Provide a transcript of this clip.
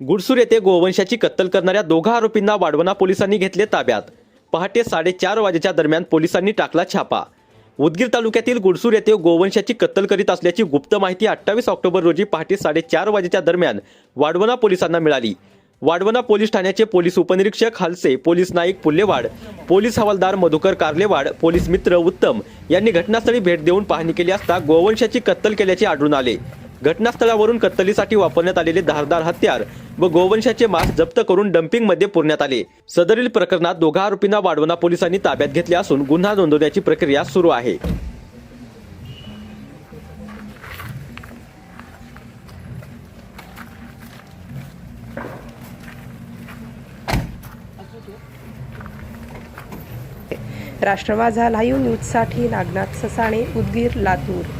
गुडसूर येथे गोवंशाची कत्तल करणाऱ्या दोघा आरोपींना वाढवणा पोलिसांनी घेतले ताब्यात. पहाटे साडेचार वाजेच्या दरम्यान पोलिसांनी टाकला छापा. उदगीर तालुक्यातील गुडसूर येथे गोवंशाची कत्तल करीत असल्याची गुप्त माहिती अठ्ठावीस ऑक्टोबर रोजी पहाटे साडेचार वाजेच्या दरम्यान वाढवणा पोलिसांना मिळाली. वाढवणा पोलीस ठाण्याचे पोलीस उपनिरीक्षक हालसे पोलीस नाईक पुल्लेवाड पोलीस हवालदार मधुकर कार्लेवाड पोलीस मित्र उत्तम यांनी घटनास्थळी भेट देऊन पाहणी केली असता गोवंशाची कत्तल केल्याचे आढळून आले. घटनास्थळावरून कत्तलीसाठी वापरण्यात आलेले धारदार हत्यार व गोवंशाचे मांस जप्त करून डम्पिंगमध्ये पुरण्यात आले. सदरील प्रकरणात दोघा आरोपींना वाढवणा पोलिसांनी ताब्यात घेतले असून गुन्हा नोंदवण्याची प्रक्रिया सुरू आहे. राष्ट्रवाद माझा लाईव्ह न्यूजसाठी नागनाथ ससाणे उदगीर लातूर.